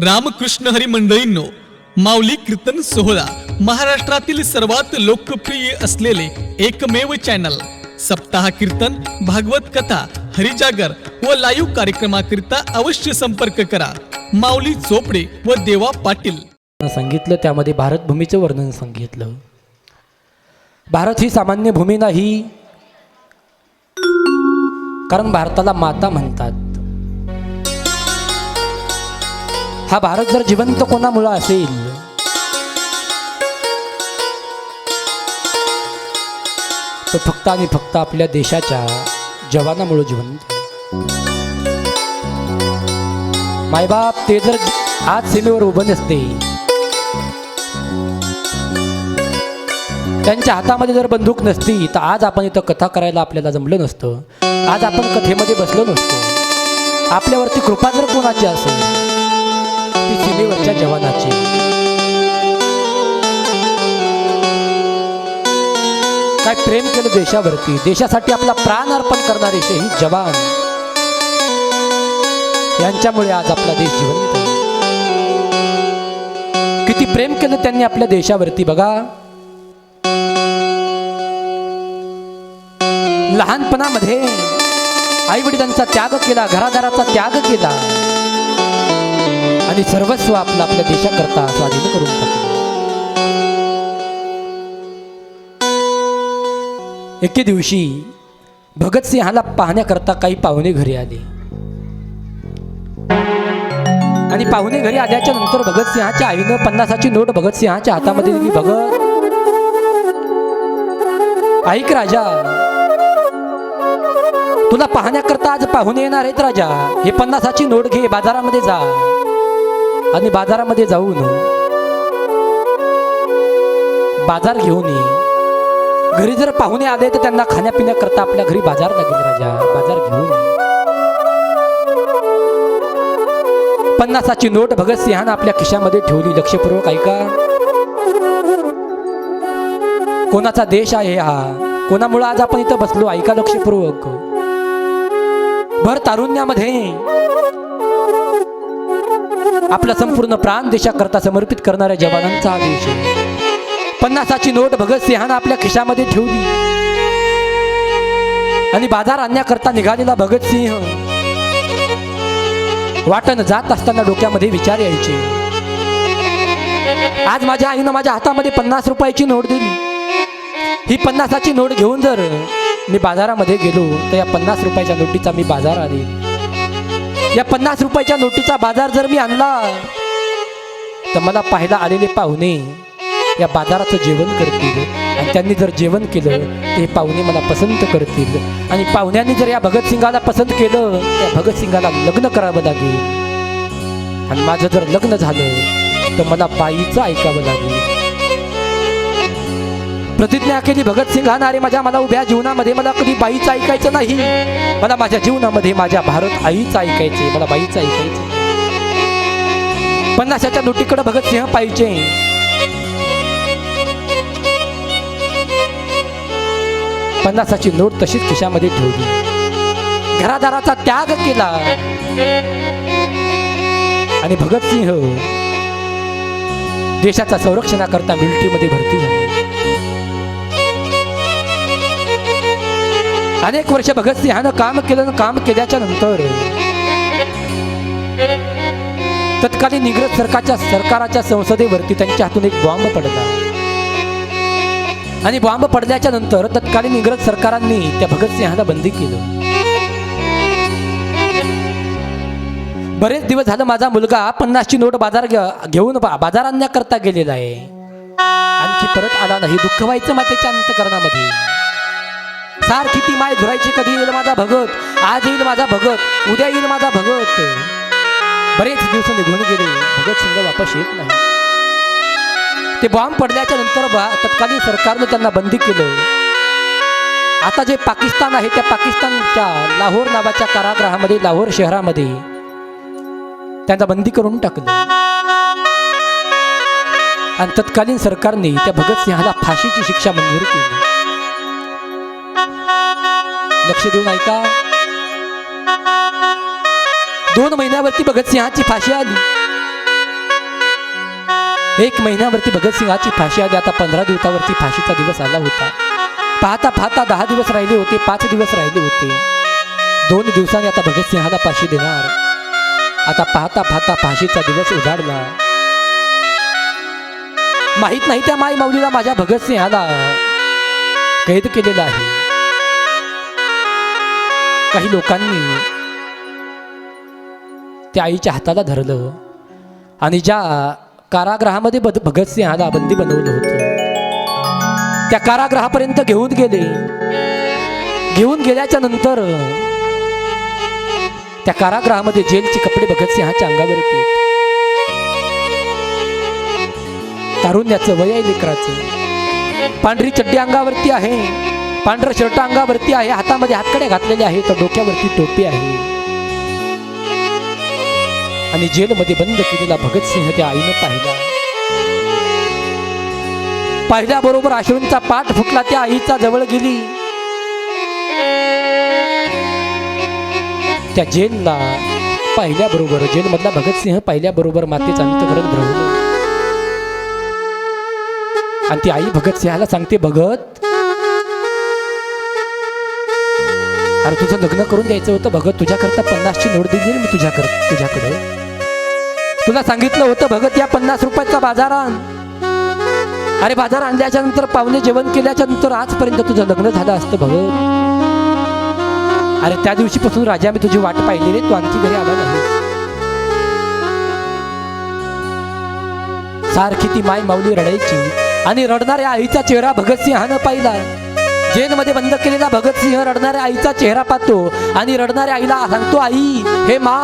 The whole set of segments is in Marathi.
रामकृष्ण हरी मंडळींनो माऊली कीर्तन सोहळा महाराष्ट्रातील सर्वात लोकप्रिय असलेले एकमेव चॅनल सप्ताह कीर्तन भागवत कथा हरिजागर व लाईव्ह कार्यक्रमाकरिता अवश्य संपर्क करा. माऊली चोपडे व देवा पाटील. सांगितलं त्यामध्ये भारतभूमीचं वर्णन सांगितलं. भारत ही सामान्य भूमी नाही कारण भारताला माता म्हणतात. हा भारत जर जिवंत कोणामुळं असेल? तर फक्त आणि फक्त आपल्या देशाच्या जवानामुळं जिवंत मायबाप ते जर आज सीमेवर उभं नसते त्यांच्या हातामध्ये जर बंदूक नसती तर आज आपण इथं कथा करायला आपल्याला जमलं नसतं. आज आपण कथेमध्ये बसलो नसतो. आपल्यावरती कृपा जर कोणाची असेल सीमेवरच्या जवानाची. काय प्रेम केलं देशावरती? देशासाठी आपला प्राण अर्पण करणारे शहीद जवान. यांच्यामुळे आज आपला देश जिवंत आहे. किती प्रेम केलं त्यांनी आपल्या देशावरती बघा. लहानपणामध्ये आई वडिलांचा त्याग केला घरादाराचा त्याग केला. आणि सर्वस्व आपलं आपल्या देशाकरता स्वाधीन करून टाकलं. एके दिवशी भगतसिंहाला पाहण्याकरता काही पाहुणे घरी आले. आणि पाहुणे घरी आल्याच्यानंतर भगतसिंहाच्या आईनं पन्नासाची नोट भगतसिंहाच्या हातामध्ये दिली. भगत ऐक राजा तुला पाहण्याकरता आज पाहुणे येणार आहेत राजा. हे पन्नासाची नोट घे बाजारामध्ये जा. आणि बाजारामध्ये जाऊन बाजार घेऊन ये. घरी जर पाहुणे आले तर त्यांना खाण्यापिण्याकरता आपल्या घरी बाजार लागेल राजा. बाजार घेऊन ये. पन्नासाची नोट भगतसिंहानं आपल्या खिशामध्ये ठेवली. लक्षपूर्वक ऐका. कोणाचा देश आहे हा? कोणामुळं आज आपण इथं बसलो? ऐका लक्षपूर्वक. भर तारुण्यामध्ये. आपला संपूर्ण प्राण देशाकरता समर्पित करणाऱ्या जवानांचा हा पन्नासाची नोट भगतसिंहानं आपल्या खिशामध्ये ठेवली. आणि बाजार आणण्याकरता निघालेला भगतसिंह वाटण जात असताना डोक्यामध्ये विचार यायचे. आज माझ्या आईनं माझ्या हातामध्ये पन्नास रुपयाची नोट दिली. ही पन्नासाची नोट घेऊन जर मी बाजारामध्ये गेलो तर या पन्नास रुपयाच्या नोटीचा मी बाजार आली या पन्नास रुपयाच्या नोटीचा बाजार जर मी आणला तर मला पाहायला आलेले पाहुणे या बाजाराचं जेवण करतील. आणि त्यांनी जर जेवण केलं तर हे पाहुणे मला पसंत करतील. आणि पाहुण्यांनी जर या भगतसिंगाला पसंत केलं त्या भगतसिंगाला लग्न करावं लागेल. आणि माझं जर लग्न झालं तर मला बाईचं ऐकावं लागेल. प्रतिज्ञा केली भगतसिंगानं अरे माझ्या मला उभ्या जीवनामध्ये मला कधी बाईचं ऐकायचं नाही. मला माझ्या जीवनामध्ये माझ्या भारत आईचं ऐकायचे मला बाईचं ऐकायचं पन्नासाच्या नोटीकडे भगतसिंह पाहिजे. पन्नासाची नोट तशीच खिशामध्ये ठेवली. घरादाराचा त्याग केला. आणि भगतसिंह देशाच्या संरक्षणाकरता मिलिटरीमध्ये भरती झाले. अनेक वर्ष भगतसिंहानं काम केलं काम केल्याच्यानंतर तत्कालीन इंग्रज सरकारच्या सरकाराच्या संसदेवरती त्यांच्या हातून एक बॉम्ब पडला. आणि बॉम्ब पडल्याच्या नंतर तत्कालीन इंग्रज सरकारांनी त्या भगतसिंहाला बंदी केलं. बरेच दिवस झालं माझा मुलगा पन्नासची नोट बाजार घेऊन बाजारांना बाजार आणण्याकरता गेलेला आहे. आणखी परत आला नाही. दुःख व्हायचं मातेच्या अंतकरणामध्ये. सारखी ती माय धुरायची कधी येईल माझा भगत? आज येईल माझा भगत उद्या येईल माझा भगत. बरेच दिवस निघून गेले भगत सिंग वापस येत नाही. ते बॉम्ब पडल्याच्या नंतर बा तत्कालीन सरकारनं त्यांना बंदी केलं. आता जे पाकिस्तान आहे त्या पाकिस्तानच्या लाहोर नावाच्या कारागृहामध्ये लाहोर शहरामध्ये त्यांना बंदी करून टाकलं. आणि तत्कालीन सरकारने त्या भगतसिंहाला फाशीची शिक्षा मंजूर केली. लक्ष देऊन ऐका. दोन महिन्यावरती भगतसिंहाची फाशी आली. एक महिन्यावरती भगतसिंहाची फाशी आली. आता पंधरा दिवसावरती फाशीचा दिवस आला होता. पाहता पाहता दहा दिवस राहिले होते पाच दिवस राहिले होते. दोन दिवसांनी आता भगतसिंहाला फाशी देणार. आता पाहता पाहता फाशीचा दिवस उजाडला. माहीत नाही त्या माई माऊलीला माझ्या भगतसिंहाला कैद केलेला आहे. काही लोकांनी त्या आईच्या हाताला धरलं आणि ज्या कारागृहामध्ये बद भगतसिंहाला बंदी बनवलं होतं त्या कारागृहापर्यंत घेऊन गेले. घेऊन गेल्याच्यानंतर त्या कारागृहामध्ये जेलचे कपडे भगतसिंहाच्या अंगावरती तारुण्याचं वय आहे लेकराचं. पांढरी चड्डी अंगावरती आहे. पांढरं शर्ट अंगावरती आहे हातामध्ये हातकडे घातलेले आहे तर डोक्यावरती टोपी आहे. आणि जेलमध्ये बंद केलेला भगतसिंह त्या आईनं पाहिला. पाहिल्याबरोबर अश्रूंचा पाठ फुटला त्या आईचा जवळ गेली. त्या जेलला पाहिल्याबरोबर जेलमधला भगतसिंह पाहिल्याबरोबर मातेचं अंतकरण भ्रमलं आणि ती आई भगतसिंहाला सांगते भगत अरे तुझं लग्न करून द्यायचं होतं. भगत तुझ्याकरता पन्नासची नोट दिली मी तुझ्याकर तुझ्याकडे. तुला सांगितलं होतं भगत या पन्नास रुपयाचा बाजार आण अरे बाजार आणल्याच्या नंतर पाहुणे जेवण केल्याच्यानंतर आजपर्यंत तुझं लग्न झालं असतं भगत. अरे त्या दिवशीपासून राजा मी तुझी वाट पाहिली रे. तू आणखी घरी आला नाही. सारखी ती माय माऊली रडायची. आणि रडणाऱ्या आईचा चेहरा भगतसिंहानं पाहिला. जेलमध्ये बंद केलेला भगतसिंह रडणाऱ्या आईचा चेहरा पाहतो आणि रडणाऱ्या आईला सांगतो आई हे मा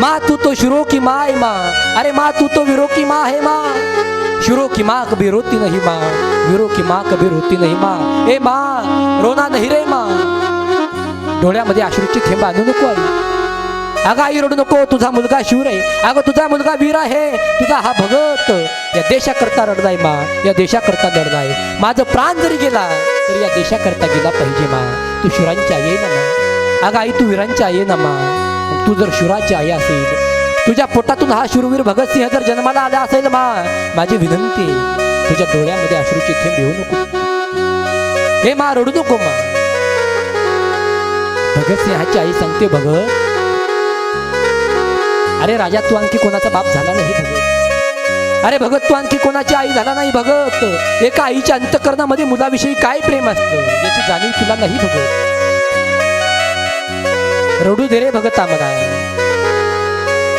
मा तू तो शिरो की माय मा. अरे मा तू तो विरो की मा है मा. शिरो की मा कभी रोती नाही मा. विरो की मा कभी रोती नाही मा. ए मा रोना नहीं रे मा. डोळ्यामध्ये अश्रूची थेंब आणू नको आई. अगं आई रडू नको तुझा मुलगा शिवर आहे. अगं तुझा मुलगा वीर आहे. तुझा हा भगत. या देशाकरता रडदाय मा. या देशाकरता लढदाय माझं प्राण जरी गेला तरी या देशाकरता गेला पाहिजे मा. तू शिवरांची आई ना मा. अगं आई तू वीरांची आई ना मा. तू जर शिवराची आई असेल तुझ्या पोटातून हा शूरवीर भगतसिंह जर जन्माला आला असेल मा माझी विनंती तुझ्या डोळ्यामध्ये अश्रूची थेंब येऊ नको. हे मा रडू नको मा. भगतसिंहाची आई सांगते भगत अरे राजा तू आणखी कोणाचा बाप झाला नाही भगत. अरे भगत तू आणखी कोणाची आई झाला नाही भगत. एका आईच्या अंतकरणामध्ये मुलाविषयी काय प्रेम असतं? याची जाणीव तुला नाही भगत. रडू दे रे भगत आम्हाला.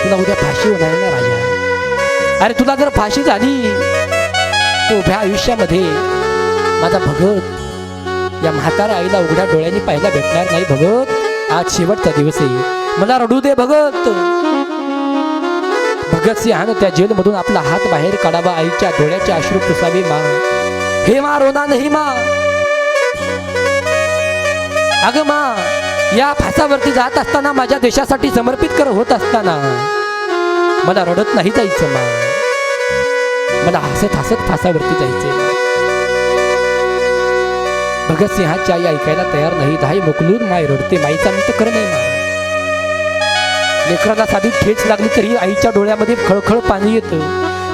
तुला उद्या फाशी होणार ना राजा. अरे तुला जर फाशी झाली तर उभ्या आयुष्यामध्ये माझा भगत या म्हातारा आईला उघड्या डोळ्यांनी पाहायला भेटणार नाही भगत. आज शेवटचा दिवस आहे. मला रडू दे भगत. भगतसिंहानं त्या जेलमधून आपला हात बाहेर काढावा आईच्या डोळ्याचे अश्रू पुसावे मा. हे मा रोना नाही मा. अग मा या फासावरती जात असताना माझ्या देशासाठी समर्पित कर होत असताना. मला रडत नाही जायचं मा. मला हसत हसत फासावरती जायचे भगतसिंहाची आई ऐकायला तयार नाही. धाई मोकलून माय रडते माईचा अंत कर नाही मा. लेकराला साधी ठेच लागली तरी आईच्या डोळ्यामध्ये खळखळ पाणी येतं.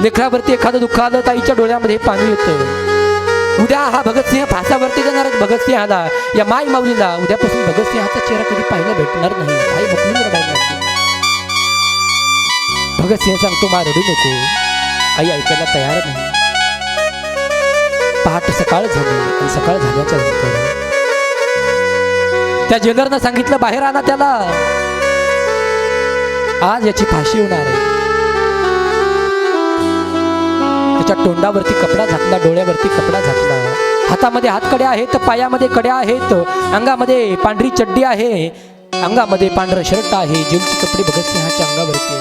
लेकरावरती एखादं दुःख आलं तर आईच्या डोळ्यामध्ये पाणी येतं. उद्या हा भगतसिंह फासावरती जाणार भगतसिंहाला या माय माऊलीला उद्यापासून भगतसिंहाचा चेहरा कधी पाहायला भेटणार नाही. आई बघून भगतसिंह सांगतो मा रडू नको. आई ऐकायला तयार नाही. पहाट सकाळ झाली आणि सकाळ झाल्याच्यानंतर त्या ज्वेलरनं सांगितलं बाहेर आणा त्याला. आज याची फाशी होणार आहे. त्याच्या तोंडावरती कपडा झाकला डोळ्यावरती कपडा झाकला. हातामध्ये हातकड्या आहेत पायामध्ये कड्या आहेत अंगामध्ये पांढरी चड्डी आहे. अंगामध्ये पांढरं शर्ट आहे जेलची कपडे भगतसिंहाच्या अंगावरती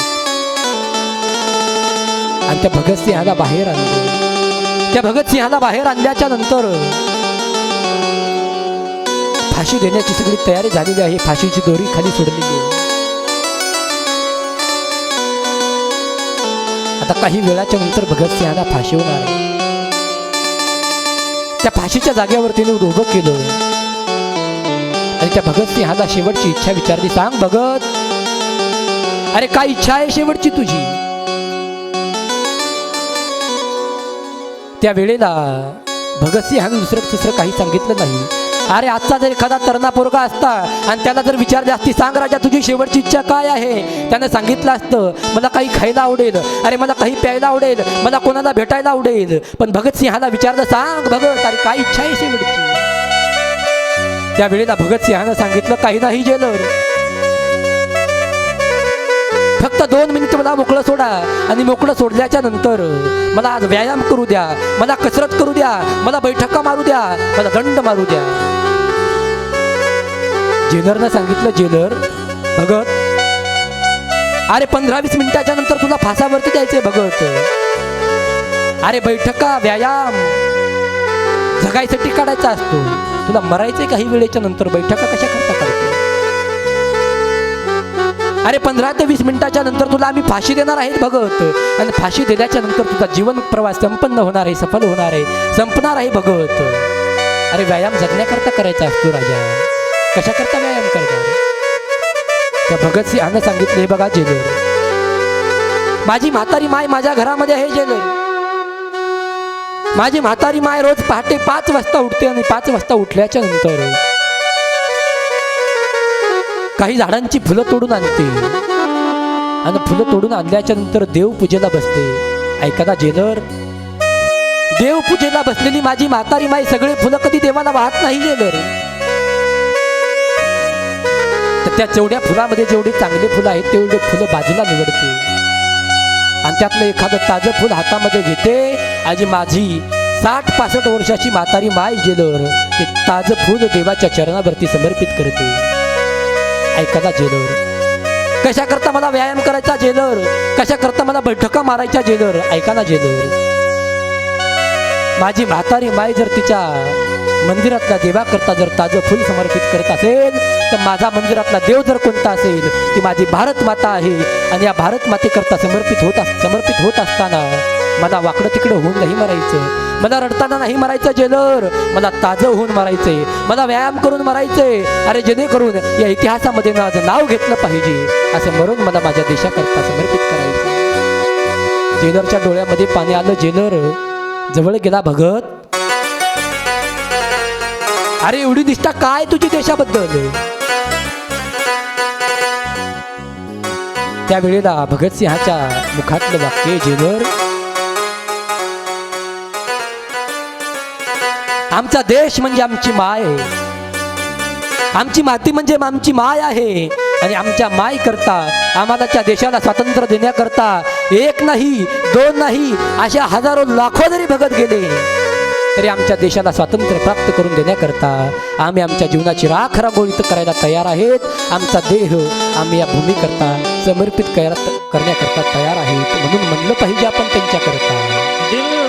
आणि त्या भगतसिंहाला बाहेर आणलं. त्या भगतसिंहाला बाहेर आणल्याच्या नंतर फाशी देण्याची सगळी तयारी झालेली आहे. फाशीची दोरी खाली सोडलेली आहे. आता काही वेळाच्या नंतर भगतसिंहाला फाशी होणार. त्या फाशीच्या जागेवर तिने उभं केलं. आणि त्या भगतसिंहाला शेवटची इच्छा विचारली सांग भगत अरे काय इच्छा आहे शेवटची तुझी? त्या वेळेला भगतसिंहाने दुसरं तिसरं काही सांगितलं नाही. अरे आजचा जर एखादा तरणा पोरगा असता आणि त्याला जर विचारले असती सांग राजा तुझी शेवटची इच्छा काय आहे? त्यानं सांगितलं असतं मला काही खायला आवडेल. अरे मला काही प्यायला आवडेल. मला कोणाला भेटायला आवडेल. पण भगतसिंहाला विचारलं सांग भगत अरे काय इच्छा आहे शेवटची? त्या वेळेला भगतसिंहानं सांगितलं काही नाही जेलर. फक्त दोन मिनिट मला मोकळं सोडा आणि मोकळं सोडल्याच्या नंतर मला आज व्यायाम करू द्या मला कसरत करू द्या मला बैठका मारू द्या मला दंड मारू द्या. जेलरनं सांगितलं जेलर भगत. अरे पंधरा वीस मिनिटाच्या नंतर तुला फासावरती द्यायचंय भगत. अरे बैठका व्यायाम. जगायसाठी काढायचा असतो. तुला मरायचंय काही वेळेच्या नंतर बैठका कशा करता काढतो अरे पंधरा ते वीस मिनिटाच्या नंतर तुला आम्ही फाशी देणार आहेत भगत. आणि फाशी दिल्याच्या नंतर तुझा जीवन प्रवास संपन्न होणार आहे सफल होणार आहे. संपणार आहे भगत. अरे व्यायाम जगण्याकरता करायचा असतो राजा. कशाकरता व्यायाम करणार? त्या भगतसिंहानं सांगितलं हे बघा जेलर. माझी म्हातारी माय माझ्या घरामध्ये आहे जेलर. माझी म्हातारी माय रोज पहाटे पाच वाजता उठते आणि पाच वाजता उठल्याच्या नंतर काही झाडांची फुलं तोडून आणते. आणि फुलं तोडून आणल्याच्या नंतर देवपूजेला बसते. ऐका जेलर? देवपूजेला बसलेली माझी म्हातारी माई सगळे फुलं कधी देवाला वाहत नाही जेलर. तर त्या जेवढ्या फुलामध्ये जेवढे चांगले फुलं आहेत तेवढे फुलं बाजूला निवडते. आणि त्यातलं एखादं ताजं फुल हातामध्ये घेते. आणि माझी साठ पासष्ट वर्षाची म्हातारी माय जेलर ते ताजं फुल देवाच्या चरणावरती समर्पित करते. ऐकायचा जेलर. कशा करता मला व्यायाम करायचा जेलर? कशा करता मला बैठका मारायच्या जेलर? ऐका ना जेलर. माझी म्हातारी माय जर तिच्या मंदिरातल्या देवाकरता जर ताजं फुल समर्पित करत असेल तर माझा मंदिरातला देव जर कोणता असेल ती माझी भारत माता आहे. आणि या भारत मातेकरता समर्पित होत समर्पित होत असताना मला वाकडं तिकडं होऊन नाही मरायचं. मला रडताना नाही मरायचं जेलर. मला ताजं होऊन मरायचंय. मला व्यायाम करून मरायचंय. अरे जेणेकरून या इतिहासामध्ये माझं नाव घेतलं पाहिजे. असं मरून मला माझ्या देशाकरता समर्पित करायचं जेलरच्या डोळ्यामध्ये पाणी आलं जेलर. जवळ गेला भगत. अरे एवढी निष्ठा काय तुझी देशाबद्दल? त्यावेळेला भगतसिंहाच्या मुखातलं वाक्य जेलर. आमचा देश म्हणजे आमची माय. आमची माती म्हणजे आमची माय आहे. आणि आमच्या माय करता आम्हाला त्या देशाला स्वातंत्र्य देण्याकरता एक नाही दोन नाही अशा हजारो लाखो जरी भगत गेले तरी आमच्या देशाला स्वातंत्र्य प्राप्त करून देण्याकरता आम्ही आमच्या जीवनाची राख रांगोळीत करायला तयार आहेत. आमचा देह आम्ही या भूमीकरता समर्पित करण्याकरता तयार आहेत. म्हणून म्हणलं पाहिजे आपण त्यांच्याकरता.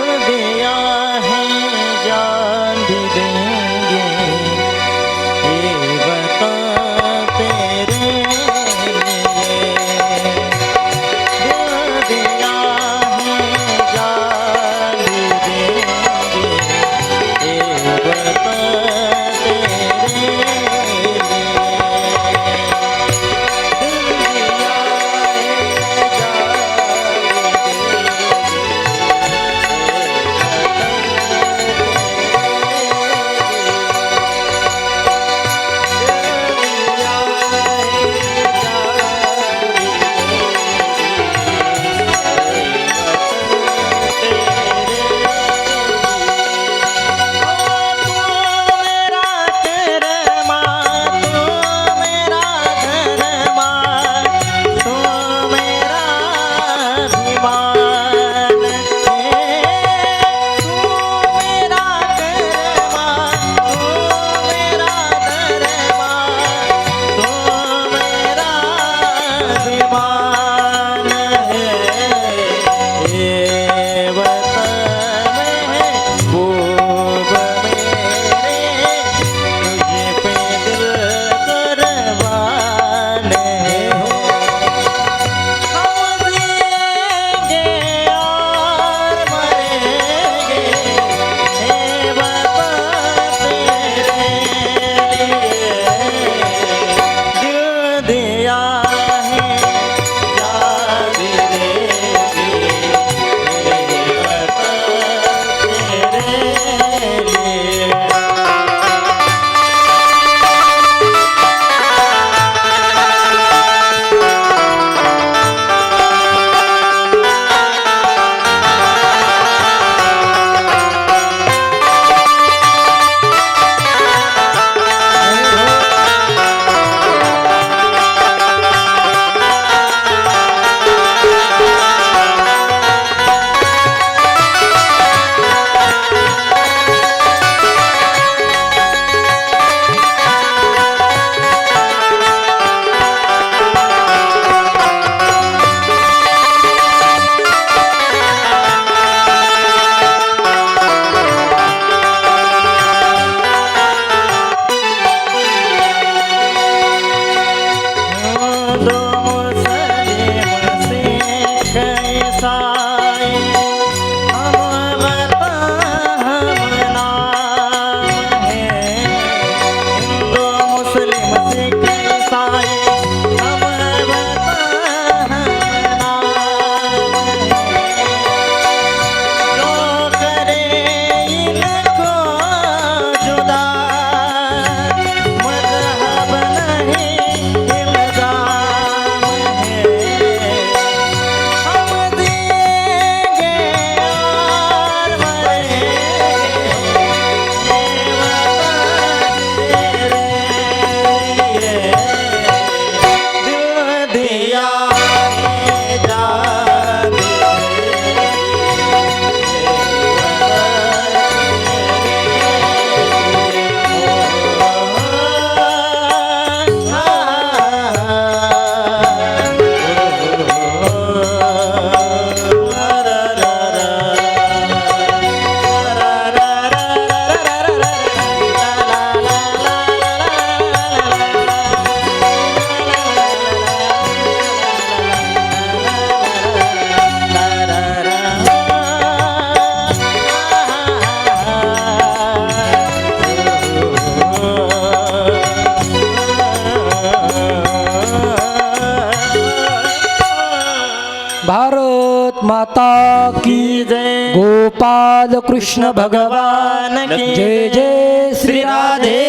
भारत माता की जय। गोपाल कृष्ण भगवान की जय जय श्री श्री राधे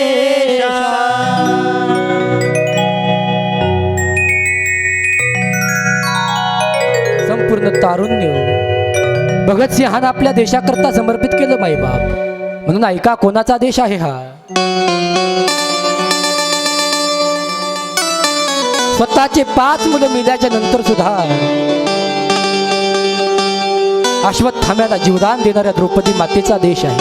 संपूर्ण तारुण्य भगतसिंहानं आपल्या देशाकरता समर्पित केलं माईबाप म्हणून ऐका कोणाचा देश आहे हा? स्वतःचे पाच मुलं मिळाल्याच्या नंतर सुद्धा अश्वत्थाम्याला जीवदान देणाऱ्या द्रौपदी मातेचा देश आहे.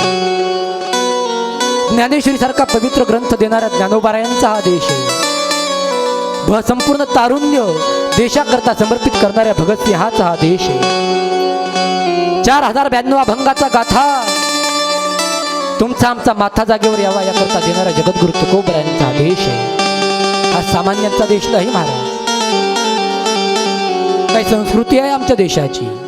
ज्ञानेश्वरी सारखा पवित्र ग्रंथ देणाऱ्या ज्ञानोबारायांचा हा देश आहे. संपूर्ण तारुण्य देशाकरता समर्पित करणाऱ्या भगतसिंहाचा हा देश आहे. चार हजार ब्याण्णव अभंगाचा गाथा तुमचा आमचा माथा जागेवर यावा याकरता देणाऱ्या जगद्गुरु तुकोबरायांचा हा देश आहे. हा सामान्यांचा देश नाही महाराज. काही संस्कृती आहे आमच्या देशाची.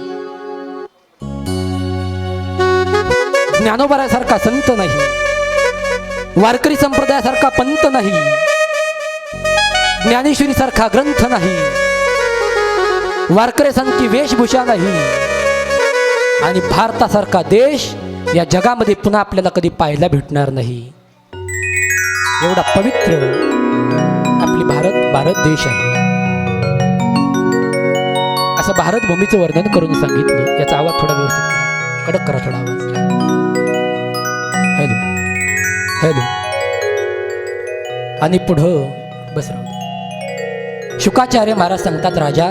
ज्ञानोबरासारखा संत नाही. वारकरी संप्रदायासारखा पंत नाही. ज्ञानेश्वरी सारखा ग्रंथ नाही. वारकऱ्यासारखी वेशभूषा नाही. आणि भारतासारखा देश या जगामध्ये पुन्हा आपल्याला कधी पाहायला भेटणार नाही. एवढा पवित्र आपली भारत भारत देश आहे. असं भारत भूमीचं वर्णन करून सांगितलं. याचा आवाज थोडा व्यवस्थित कडक करा थोडा आवाज. हॅलो. आणि पुढं बस शुकाचार्य महाराज सांगतात राजा